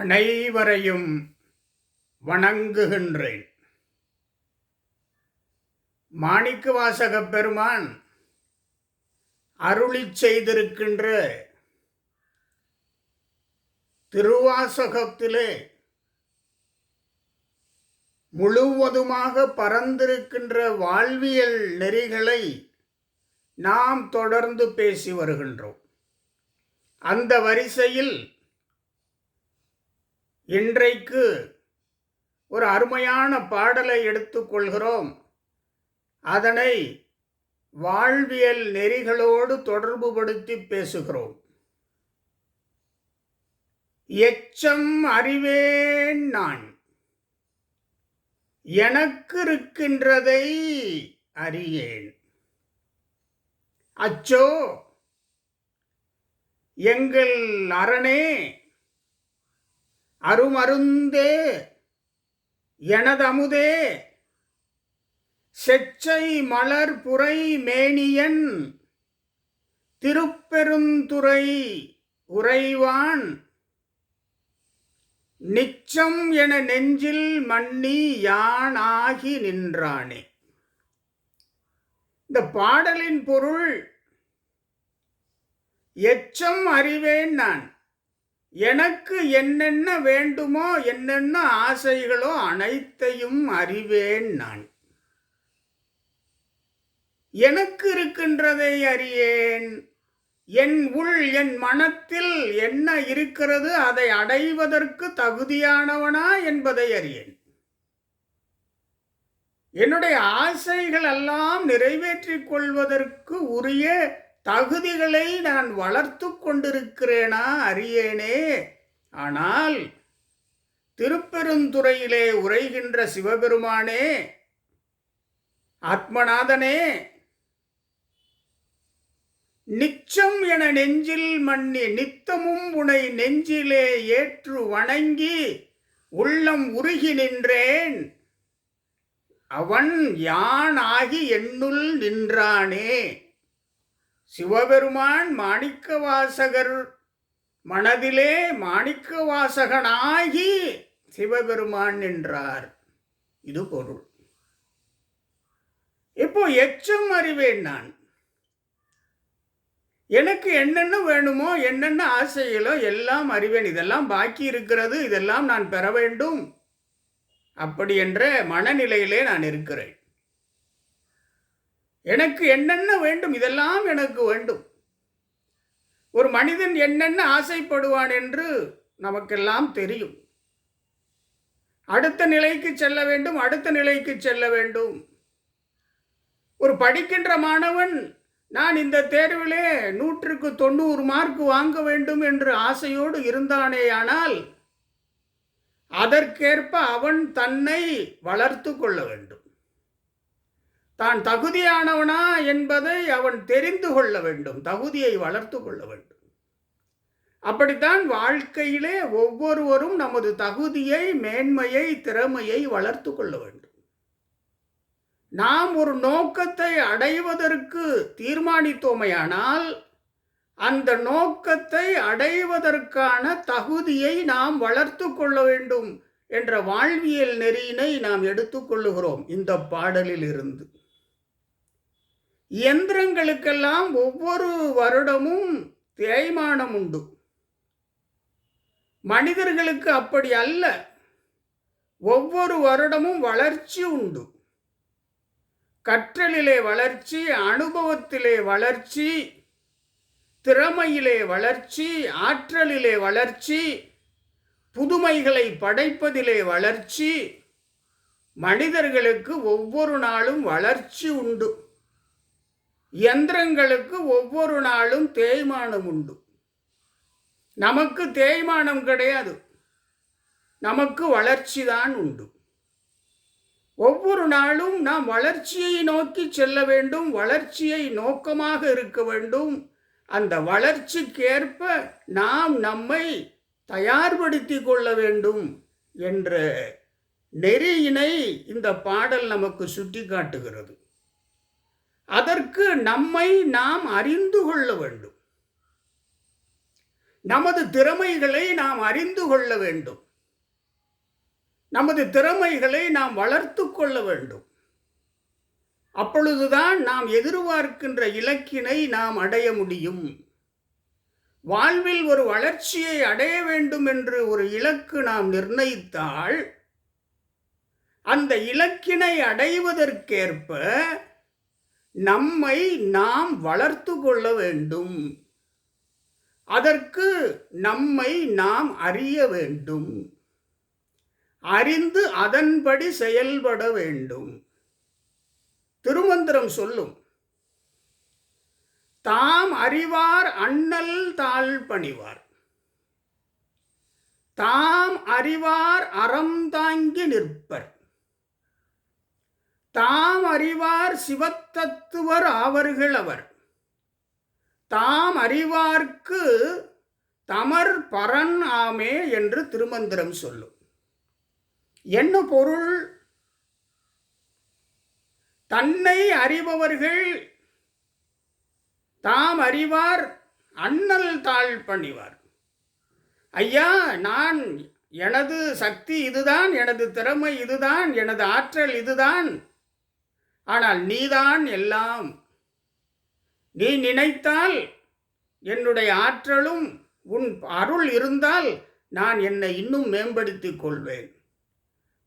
அனைவரையும் வணங்குகின்றேன். மாணிக்க வாசக பெருமான் அருளிச் செய்திருக்கின்ற திருவாசகத்திலே முழுவதுமாக பறந்திருக்கின்ற வாழ்வியல் நெறிகளை நாம் தொடர்ந்து பேசி வருகின்றோம். அந்த வரிசையில் இன்றைக்கு ஒரு அருமையான பாடலை எடுத்துக்கொள்கிறோம். அதனை வாழ்வியல் நெறிகளோடு தொடர்புபடுத்தி பேசுகிறோம். எச்சம் அறிவேன் நான். எனக்கு இருக்கின்றதை அறியேன். அச்சோ எங்கள் அரணே அருமருந்தே எனதமுதே. செச்சை மலர் புரை மேனியன் திருப்பெருந்துறை உறைவான். நிச்சம் என நெஞ்சில் மன்னி யானாகி நின்றானே. இந்த பாடலின் பொருள் எச்சம் அறிவேன் நான். எனக்கு என்னென்ன வேண்டுமோ என்னென்ன ஆசைகளோ அனைத்தையும் அறிவேன் நான். எனக்கு இருக்கின்றதை அறியேன். என் உள் என் மனத்தில் என்ன இருக்கிறது அதை அடைவதற்கு தகுதியானவனா என்பதை அறியேன். என்னுடைய ஆசைகள் எல்லாம் நிறைவேற்றிக் கொள்வதற்கு உரிய தகுதிகளை நான் வளர்த்து கொண்டிருக்கிறேனா? அறியேனே. ஆனால் திருப்பெருந்துறையிலே உரைகின்ற சிவபெருமானே ஆத்மநாதனே நிச்சம் என நெஞ்சில் மண்ணி நித்தமும் உனை நெஞ்சிலே ஏற்று வணங்கி உள்ளம் உருகி நின்றேன். அவன் யான் ஆகி என்னுள் நின்றானே. சிவபெருமான் மாணிக்க வாசகர் மனதிலே மாணிக்க வாசகனாகி சிவபெருமான் என்றார் இது பொருள். இப்போ எச்சம் அறிவேன் நான். எனக்கு என்னென்ன வேணுமோ என்னென்ன ஆசைகளோ எல்லாம் அறிவேன். இதெல்லாம் பாக்கி இருக்கிறது இதெல்லாம் நான் பெற வேண்டும். அப்படி என்ற மனநிலையிலே நான் இருக்கிறேன். எனக்கு என்னென்ன வேண்டும்? இதெல்லாம் எனக்கு வேண்டும். ஒரு மனிதன் என்னென்ன ஆசைப்படுவான் என்று நமக்கெல்லாம் தெரியும். அடுத்த நிலைக்கு செல்ல வேண்டும் அடுத்த நிலைக்கு செல்ல வேண்டும். ஒரு படிக்கின்ற மாணவன் நான் இந்த தேர்விலே நூற்றுக்கு தொண்ணூறு மார்க் வாங்க வேண்டும் என்று ஆசையோடு இருந்தானேயானால் அதற்கேற்ப அவன் தன்னை வளர்த்து கொள்ள வேண்டும். தான் தகுதியானவனா என்பதை அவன் தெரிந்து கொள்ள வேண்டும் தகுதியை வளர்த்து கொள்ள வேண்டும். அப்படித்தான் வாழ்க்கையிலே ஒவ்வொருவரும் நமது தகுதியை மேன்மையை திறமையை வளர்த்து கொள்ள வேண்டும். நாம் ஒரு நோக்கத்தை அடைவதற்கு தீர்மானித்தோமையானால் அந்த நோக்கத்தை அடைவதற்கான தகுதியை நாம் வளர்த்து கொள்ள வேண்டும் என்ற வாழ்வியல் நெறியினை நாம் எடுத்துக்கொள்ளுகிறோம் இந்த பாடலில் இருந்து இயந்திரங்களுக்கெல்லாம் ஒவ்வொரு வருடமும் தேய்மானம் உண்டு. மனிதர்களுக்கு அப்படி அல்ல. ஒவ்வொரு வருடமும் வளர்ச்சி உண்டு. கற்றலிலே வளர்ச்சி அனுபவத்திலே வளர்ச்சி திறமையிலே வளர்ச்சி ஆற்றலிலே வளர்ச்சி புதுமைகளை படைப்பதிலே வளர்ச்சி மனிதர்களுக்கு ஒவ்வொரு நாளும் வளர்ச்சி உண்டு. யந்திரங்களுக்கு ஒவ்வொரு நாளும் தேய்மானம் உண்டு. நமக்கு தேய்மானம் கிடையாது. நமக்கு வளர்ச்சி தான் உண்டு. ஒவ்வொரு நாளும் நாம் வளர்ச்சியை நோக்கி செல்ல வேண்டும் வளர்ச்சியை நோக்கமாக இருக்க வேண்டும். அந்த வளர்ச்சிக்கேற்ப நாம் நம்மை தயார்படுத்தி கொள்ள வேண்டும் என்ற நெறியினை இந்த பாடல் நமக்கு சுட்டி காட்டுகிறது அதற்கு நம்மை நாம் அறிந்து கொள்ள வேண்டும். நமது திறமைகளை நாம் அறிந்து கொள்ள வேண்டும். நமது திறமைகளை நாம் வளர்த்து கொள்ள வேண்டும். அப்பொழுதுதான் நாம் எதிர்பார்க்கின்ற இலக்கினை நாம் அடைய முடியும். வாழ்வில் ஒரு வளர்ச்சியை அடைய வேண்டும் என்று ஒரு இலக்கு நாம் நிர்ணயித்தால் அந்த இலக்கினை அடைவதற்கேற்ப நம்மை நாம் வளர்த்து கொள்ள வேண்டும். அதற்கு நம்மை நாம் அறிய வேண்டும். அறிந்து அதன்படி செயல்பட வேண்டும். திருமந்திரம் சொல்லும். தாம் அறிவார் அண்ணல் தாழ் பணிவார். தாம் அறிவார் அறம் தாங்கி நிற்பர். தாம் அறிவார் சிவத்தத்துவர் ஆவர்கள் அவர். தாம் அறிவார்க்கு தமர் பரன் ஆமே என்று திருமந்திரம் சொல்லும். என்ன பொருள்? தன்னை அறிபவர்கள் தாம் அறிவார் அண்ணல் தாழ் பண்ணிவார் ஐயா நான் எனது சக்தி இதுதான் எனது திறமை இதுதான் எனது ஆற்றல் இதுதான். ஆனால் நீதான் எல்லாம். நீ நினைத்தால் என்னுடைய ஆற்றலும் உன் அருள் இருந்தால் நான் என்னை இன்னும் மேம்படுத்திக் கொள்வேன்.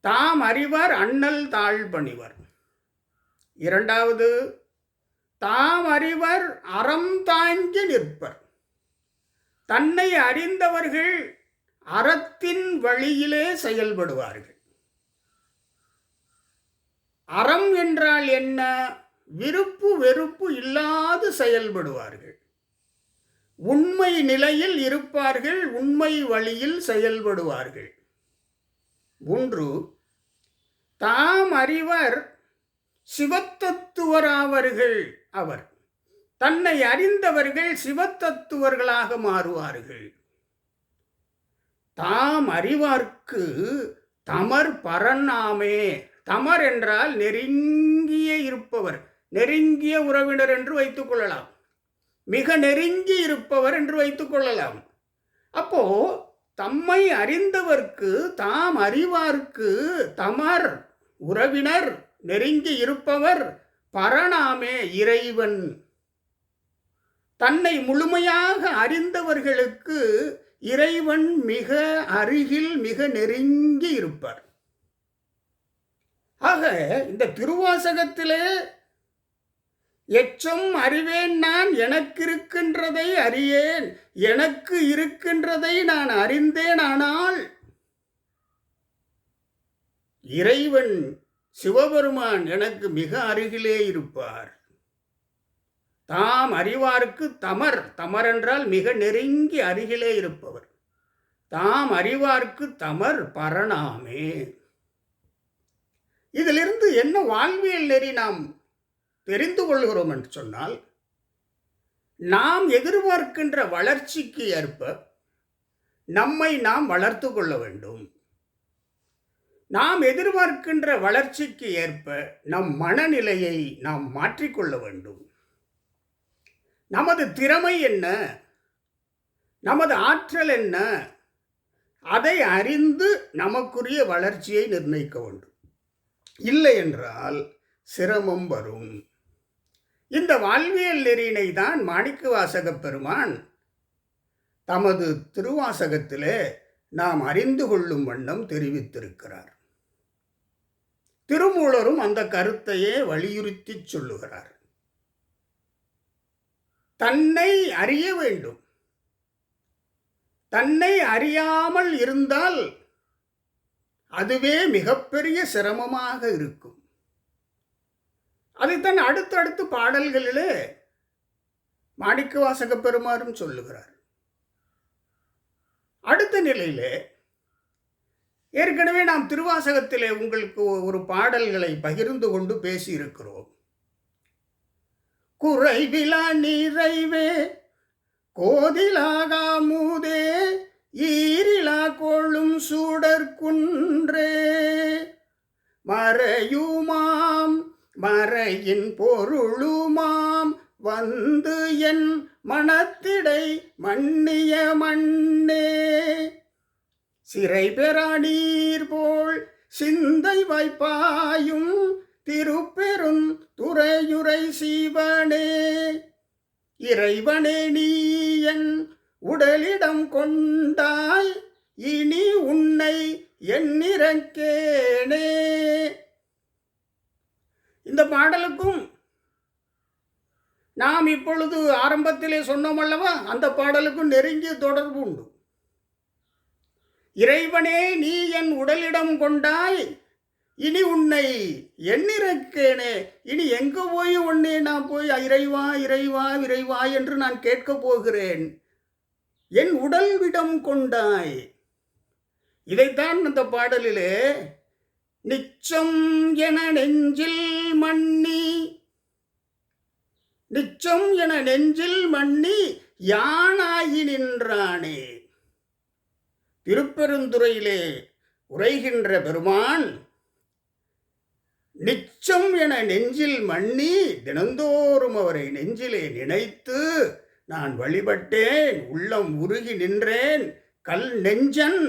தாம் அறிவர் அண்ணல் தாழ் பணிவர் இரண்டாவது தாம் அறிவர் அறம் தாங்கி நிற்பர். தன்னை அறிந்தவர்கள் அறத்தின் வழியிலே செயல்படுவார்கள். அறம் என்றால் என்ன? விருப்பு வெறுப்பு இல்லாது செயல்படுவார்கள். உண்மை நிலையில் இருப்பார்கள் உண்மை வழியில் செயல்படுவார்கள். ஒன்று தாம் அறிவர் சிவத்தத்துவராவர்கள் அவர். தன்னை அறிந்தவர்கள் சிவத்தத்துவர்களாக மாறுவார்கள். தாம் அறிவார்க்கு தமர் பரநாமே தமர் என்றால் நெருங்கிய இருப்பவர் நெருங்கிய உறவினர் என்று வைத்துக் கொள்ளலாம். மிக நெருங்கி இருப்பவர் என்று வைத்துக் கொள்ளலாம். அப்போ தம்மை அறிந்தவர்க்கு தாம் அறிவார்க்கு தமர் உறவினர் நெருங்கி இருப்பவர் பரணாமே இறைவன். தன்னை முழுமையாக அறிந்தவர்களுக்கு இறைவன் மிக அருகில் மிக நெருங்கி இருப்பார். ஆக இந்த திருவாசகத்திலே எச்சம் அறிவேன் நான் எனக்கு இருக்கின்றதை அறியேன் எனக்கு இருக்கின்றதை நான் அறிந்தேன் ஆனால் இறைவன் சிவபெருமான் எனக்கு மிக அருகிலே இருப்பார். தாம் அறிவார்க்கு தமர் தமர் என்றால் மிக நெருங்கி அருகிலே இருப்பவர். தாம் அறிவார்க்கு தமர் பரணாமே இதிலிருந்து என்ன வாழ்வியல் நெறி நாம் தெரிந்து கொள்கிறோம் என்று சொன்னால் நாம் எதிர்பார்க்கின்ற வளர்ச்சிக்கு ஏற்ப நம்மை நாம் வளர்த்து கொள்ள வேண்டும். நாம் எதிர்பார்க்கின்ற வளர்ச்சிக்கு ஏற்ப நம் மனநிலையை நாம் மாற்றிக்கொள்ள வேண்டும். நமது திறமை என்ன? நமது ஆற்றல் என்ன? அதை அறிந்து நமக்குரிய வளர்ச்சியை நிர்ணயிக்க வேண்டும். இல்லை என்றால் சிரமம் வரும். இந்த வாழ்வியல் நெறியினை தான் மாணிக்க வாசகப் பெருமான் தமது திருவாசகத்திலே நாம் அறிந்து கொள்ளும் வண்ணம் தெரிவித்திருக்கிறார். திருமூலரும் அந்த கருத்தையே வலியுறுத்தி சொல்லுகிறார். தன்னை அறிய வேண்டும். தன்னை அறியாமல் இருந்தால் அதுவே மிகப்பெரிய சிரமமாக இருக்கும். அதைத்தான் அடுத்தடுத்து பாடல்களிலே மாணிக்க வாசக பெருமாறும் சொல்லுகிறார். அடுத்த நிலையிலே ஏற்கனவே நாம் திருவாசகத்திலே உங்களுக்கு ஒரு பாடல்களை பகிர்ந்து கொண்டு பேசியிருக்கிறோம். குறைவிலா நிறைவே கோதிலாகாமுதே ஈரிலா கொள்ளும் சூடற்குன்றே மறையுமாம் மறையின் பொருளுமாம் வந்து என் மனத்திடை மன்னிய மண்ணே சிறை பெறாடீர் போல் சிந்தை வாய்ப்பாயும் திருப்பெரும் துறையுரை சீவனே. இறைவனே நீ என் உடலிடம் கொண்டாய் இனி உன்னை எண்ணிறக்கேனே. இந்த பாடலுக்கும் நாம் இப்பொழுது ஆரம்பத்திலே சொன்னோம் அல்லவா அந்த பாடலுக்கும் நெருங்கிய தொடர்பு உண்டு. இறைவனே நீ என் உடலிடம் கொண்டாய் இனி உன்னை எண்ணிறக்கேனே. இனி எங்கே போய் உன்னை நான் போய் இறைவா இறைவா இறைவா என்று நான் கேட்கப் போகிறேன். என் உடல்விடம் கொண்டாய். இதைத்தான் அந்த பாடலிலே நிச்சம் என நெஞ்சில் மண்ணி நிச்சம் என நெஞ்சில் மண்ணி யானாயி நின்றானே. திருப்பெருந்துறையிலே உரைகின்ற பெருமான் நிச்சம் என நெஞ்சில் மண்ணி தினந்தோறும் அவரை நெஞ்சிலே நினைத்து நான் வழிபட்டேன் உள்ளம் உருகி நின்றேன் கல் நெஞ்சன்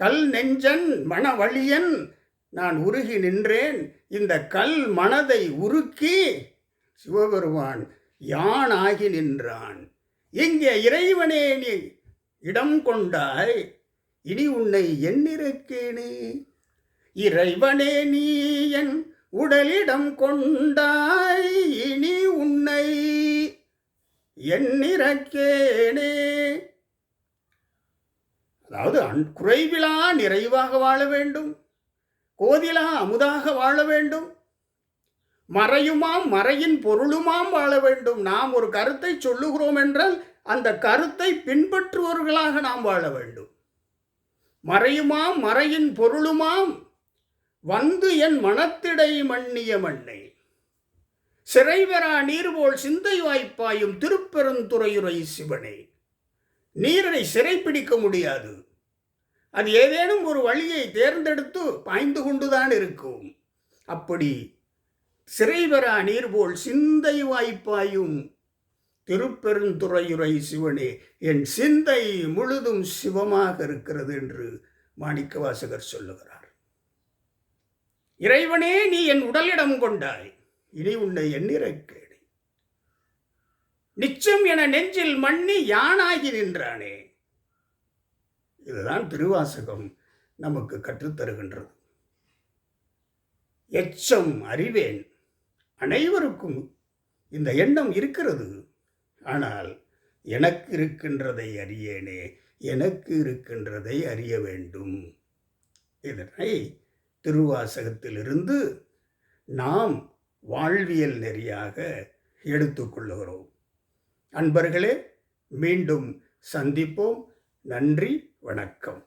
கல் நெஞ்சன் மணவழியன் நான் உருகி நின்றேன் இந்த கல் மனதை உருக்கி சிவபெருமான் யானாகி நின்றான். இங்கே இறைவனே நீ இடம் கொண்டாய் இனி உன்னை எண்ணிருக்கேனே இறைவனே நீ என் உடலிடம் கொண்டாய் இனி எண்ணிறக்கேனே. அதாவது அன் குறைவிலா நிறைவாக வாழ வேண்டும். கோதிலா அமுதாக வாழ வேண்டும். மறையுமாம் மறையின் பொருளுமாம் வாழ வேண்டும். நாம் ஒரு கருத்தை சொல்லுகிறோம் என்றால் அந்த கருத்தை பின்பற்றுபவர்களாக நாம் வாழ வேண்டும். மறையுமாம் மறையின் பொருளுமாம். வந்து என் மனத்திடை மண்ணிய மண்ணை சிறைவரா நீர்போல் சிந்தை வாய்ப்பாயும் திருப்பெருந்துறையுரை சிவனே. நீரை சிறைப்பிடிக்க முடியாது. அது ஏதேனும் ஒரு வழியை தேர்ந்தெடுத்து பாய்ந்து கொண்டுதான் இருக்கும். அப்படி சிறைவரா நீர்போல் சிந்தை வாய்ப்பாயும் திருப்பெருந்துறையுரை சிவனே என் சிந்தை முழுதும் சிவமாக இருக்கிறது என்று மாணிக்கவாசகர் சொல்லுகிறார். இறைவனே நீ என் உடலிடம் கொண்டாய். இனி உன்னை எண்ணிறக்கேடு நிச்சம் என நெஞ்சில் மண்ணி யானாகி நின்றானே. இதுதான் திருவாசகம் நமக்கு கற்றுத்தருகின்றது எச்சம் அறிவேன் அனைவருக்கும் இந்த எண்ணம் இருக்கிறது. ஆனால் எனக்கு இருக்கின்றதை அறியேனே எனக்கு இருக்கின்றதை அறிய வேண்டும். இதனை திருவாசகத்திலிருந்து நாம் வாழ்வியல் நெறியாக எடுத்துக்கொள்ளுகிறோம் அன்பர்களே மீண்டும் சந்திப்போம். நன்றி வணக்கம்.